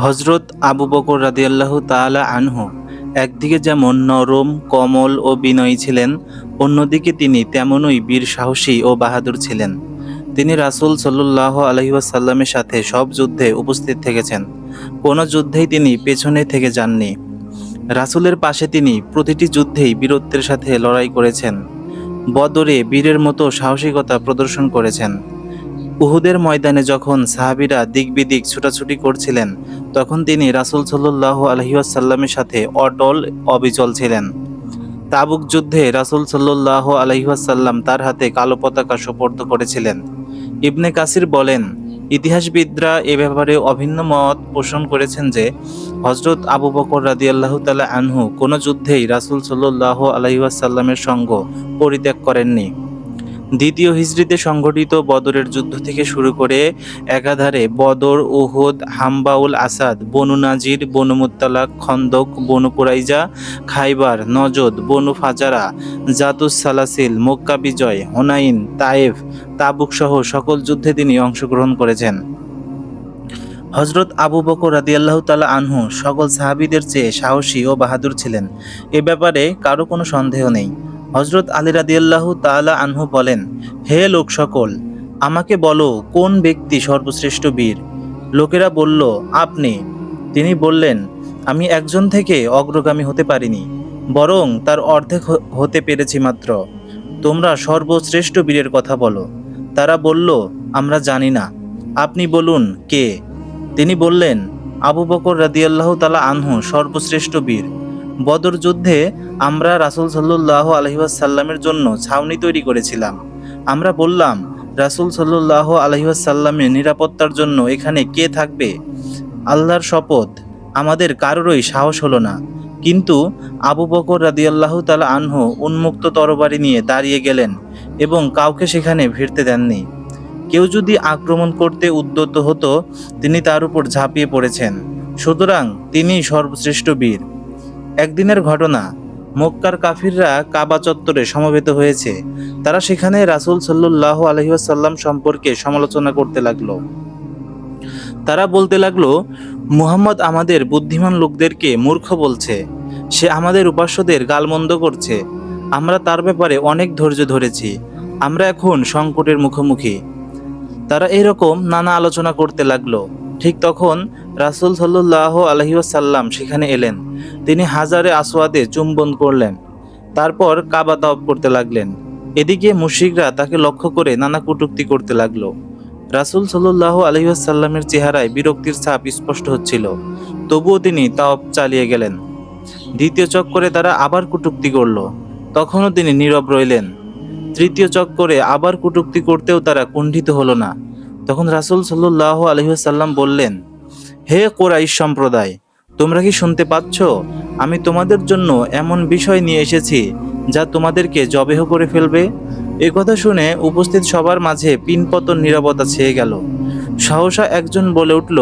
হজরত আবু বকর রাদিয়াল্লাহু তাআলা আনহু একদিকে যেমন নরম, কমল ও বিনয়ী ছিলেন, অন্যদিকে তিনি তেমনই বীর সাহসী ও বাহাদুর ছিলেন। তিনি রাসূল সাল্লাহ আলহিউসাল্লামের সাথে সব যুদ্ধে উপস্থিত থেকেছেন। কোনো যুদ্ধেই তিনি পেছনে থেকে যাননি। রাসূলের পাশে তিনি প্রতিটি যুদ্ধেই বীরত্বের সাথে লড়াই করেছেন। বদরে বীরের মতো সাহসিকতা প্রদর্শন করেছেন। উহুদের ময়দানে যখন সাহাবিরা দিক বিদিক ছুটাছুটি করছিলেন তখন তিনি রাসূল সাল্লাহ আলহিউসাল্লামের সাথে অটল অবিচল ছিলেন। তাবুক যুদ্ধে রাসূল সাল্লাহ আলহিউসাল্লাম তার হাতে কালো পতাকা সোপর্দ করেছিলেন। ইবনে কাসির বলেন, ইতিহাসবিদরা এ ব্যাপারে অভিন্ন মত পোষণ করেছেন যে হজরত আবু বকর রাদিয়াল্লাহু তাআলা আনহু কোনো যুদ্ধেই রাসূল সাল্লাহ আলহিউসাল্লামের সঙ্গ পরিত্যাগ করেননি। দ্বিতীয় হিজড়িতে সংঘটিত বদরের যুদ্ধ থেকে শুরু করে একাধারে বদর, উহুদ, হাম্বাউল আসাদ, বনু নাজির, বনু মুত্তালাক খন্দক, বনু কুরাইজা, খাইবার, নজদ, বনু ফাজারা, জাতুস সালাসিল, মক্কা বিজয়, হোনাইন, তায়েফ তাবুক সহ সকল যুদ্ধে তিনি অংশগ্রহণ করেছেন। হজরত আবু বকর রাদিয়াল্লাহু তালা আনহু সকল সাহাবিদের চেয়ে সাহসী ও বাহাদুর ছিলেন। এ ব্যাপারে কারও কোনো সন্দেহ নেই। হজরত আলী রাদিয়াল্লাহু তাআলা আনহু বলেন, হে লোক সকল, আমাকে বলো কোন ব্যক্তি সর্বশ্রেষ্ঠ বীর? লোকেরা বলল, আপনি। তিনি বললেন, আমি একজন থেকে অগ্রগামী হতে পারিনি, বরং তার অর্ধেক হতে পেরেছি মাত্র। তোমরা সর্বশ্রেষ্ঠ বীরের কথা বলো। তারা বলল, আমরা জানি না। আপনি বলুন, কে? তিনি বললেন, আবু বকর রাদিয়াল্লাহু তালা আনহু সর্বশ্রেষ্ঠ বীর। বদর যুদ্ধে আমরা রাসূল সাল্লাহ আলহিউসাল্লামের জন্য ছাউনি তৈরি করেছিলাম। আমরা বললাম, রাসূল সাল্লাহ আলহিউসাল্লামের নিরাপত্তার জন্য এখানে কে থাকবে? আল্লাহর শপথ আমাদের কারোরই সাহস হলো না। কিন্তু আবু বকর রাদিয়াল্লাহু তালা আনহু উন্মুক্ত তরবারি নিয়ে দাঁড়িয়ে গেলেন এবং কাউকে সেখানে ভিড়তে দেননি। কেউ যদি আক্রমণ করতে উদ্যত হতো, তিনি তার উপর ঝাঁপিয়ে পড়েছেন। সুতরাং তিনি সর্বশ্রেষ্ঠ বীর। একদিনের ঘটনা। মক্কার কাফিররা কাবা চত্বরে সমবেত হয়েছে। তারা সেখানে রাসূল সাল্লাল্লাহু আলাইহি ওয়াসাল্লাম সম্পর্কে সমালোচনা করতে লাগল। তারা বলতে লাগল, মুহাম্মদ আমাদের বুদ্ধিমান লোকদেরকে মূর্খ বলছে। সে আমাদের উপাস্যদের গালমন্দ করছে। আমরা তার ব্যাপারে অনেক ধৈর্য ধরেছি। আমরা এখন সংকটের মুখোমুখি। তারা এরকম নানা আলোচনা করতে লাগল। ঠিক তখন রাসূল সাল্লাহ আলহিউসাল্লাম সেখানে এলেন। তিনি হাজারে আসওয়াদে চুম্বন করলেন। তারপর কাবা তাওয়াব করতে লাগলেন। এদিকে মুশিকরা তাকে লক্ষ্য করে নানা কটূক্তি করতে লাগল। রাসূল সাল্লাহ আলহিউসাল্লামের চেহারায় বিরক্তির ছাপ স্পষ্ট হচ্ছিল। তবুও তিনি তাওয়াব চালিয়ে গেলেন। দ্বিতীয় চক্করে তারা আবার কটূক্তি করল। তখনও তিনি নীরব রইলেন। তৃতীয় চক্করে আবার কটূক্তি করতেও তারা কুণ্ঠিত হলো না। তখন রাসূল সাল্লাহ আলহিহাসাল্লাম বললেন হে কোরাইশ সম্প্রদায়, তোমরা কি শুনতে পাচ্ছ? আমি তোমাদের জন্য এমন বিষয় নিয়ে এসেছি যা তোমাদেরকে জবেহ করে ফেলবে। এ কথা শুনে উপস্থিত সবার মাঝে পিনপতন নীরবতা ছেয়ে গেল। সহসা একজন বলে উঠল,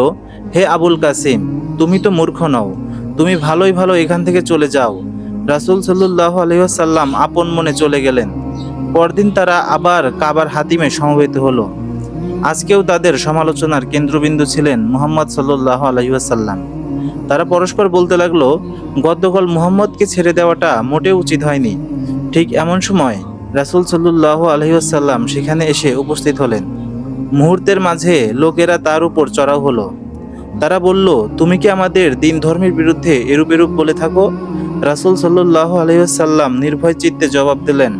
হে আবুল কাসিম, তুমি তো মূর্খ নও। তুমি ভালোই ভালো এখান থেকে চলে যাও। রাসূল সাল্লাহ আলহিহাসাল্লাম আপন মনে চলে গেলেন। পরদিন তারা আবার কাবার হাতিমে সমবেত হলো। আজকেও তাদের সমালোচনার কেন্দ্রবিন্দু ছিলেন মুহাম্মদ সাল্লাহ আলহিহাসাল্লাম তারা পরস্পর বলতে লাগল গতকাল মুহাম্মদকে ছেড়ে দেওয়াটা মোটেও উচিত হয়নি। ঠিক এমন সময় রাসূল সাল্লাহ আলহিহাসাল্লাম সেখানে এসে উপস্থিত হলেন। মুহূর্তের মাঝে লোকেরা তার উপর চড়াও হলো। তারা বলল, তুমি কি আমাদের দিন ধর্মের বিরুদ্ধে এরূপ এরূপ বলে থাকো? রাসূল সাল্লাহ আলহিহাসাল্লাম নির্ভয় চিত্তে জবাব দিলেন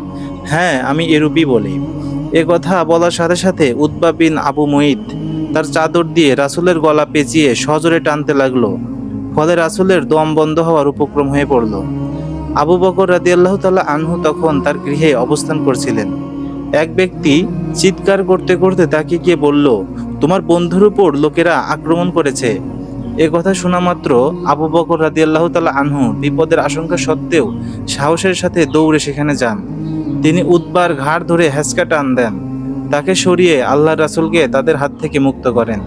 হ্যাঁ আমি এরূপই বলি। এ কথা বলার সাথে সাথে উদ্বা বিন আবু মুঈদ তার চাদর দিয়ে রাসুলের গলা পেঁচিয়ে সজোরে টানতে লাগল। ফলে রাসূলের দম বন্ধ হওয়ার উপক্রম হয়ে পড়ল। আবু বকর রাদিয়াল্লাহু তাআলা আনহু তখন তার গৃহে অবস্থান করছিলেন। এক ব্যক্তি চিৎকার করতে করতে তাকে গিয়ে বলল, তোমার বন্ধুর উপর লোকেরা আক্রমণ করেছে। এ কথা শোনা মাত্র আবু বকর রাদিয়াল্লাহু তাআলা আনহু বিপদের আশঙ্কা সত্ত্বেও সাহসের সাথে দৌড়ে সেখানে যান। তিনি উদ্বার ঘাড় ধরে হ্যাঁচকা টান দেন। তাকে সরিয়ে আল্লাহ রাসূলকে তাদের হাত থেকে মুক্ত করেন।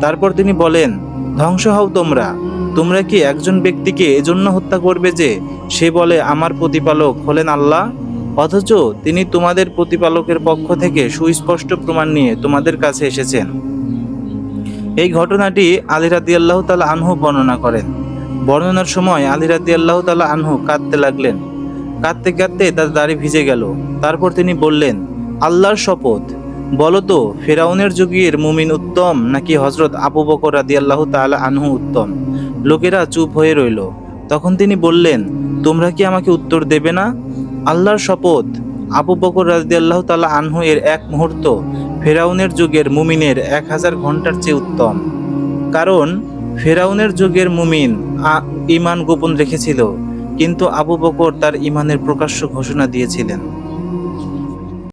তারপর তিনি বলেন, ধ্বংস হও তোমরা। তোমরা কি একজন ব্যক্তিকে এজন্য হত্যা করবে যে সে বলে আমার প্রতিপালক হলেন আল্লাহ? অথচ তিনি তোমাদের প্রতিপালকের পক্ষ থেকে সুস্পষ্ট প্রমাণ নিয়ে তোমাদের কাছে এসেছেন। এই ঘটনাটি আলী রাদি আল্লাহ তালা আনহু বর্ণনা করেন। বর্ণনার সময় আলী রাদি আল্লাহ তালা আনহু কাঁদতে লাগলেন। কাঁদতে কাঁদতে তার দাড়ি ভিজে গেল। তারপর তিনি বললেন, আল্লাহর শপথ। বলো তো, ফেরাউনের যুগের মুমিন উত্তম নাকি হজরত আবু বকর রাদি আল্লাহ তালা আনহু উত্তম? লোকেরা চুপ হয়ে রইল। তখন তিনি বললেন, তোমরা কি আমাকে উত্তর দেবে না? আল্লাহর শপথ আবু বকর রাদি আল্লাহ তালা আনহু এর এক মুহূর্ত ফেরাউনের যুগের মুমিনের এক হাজার ঘণ্টার চেয়ে উত্তম। কারণ, ফেরাউনের যুগের মুমিন ইমান গোপন রেখেছিল, কিন্তু আবু বকর তার ইমানের প্রকাশ্য ঘোষণা দিয়েছিলেন।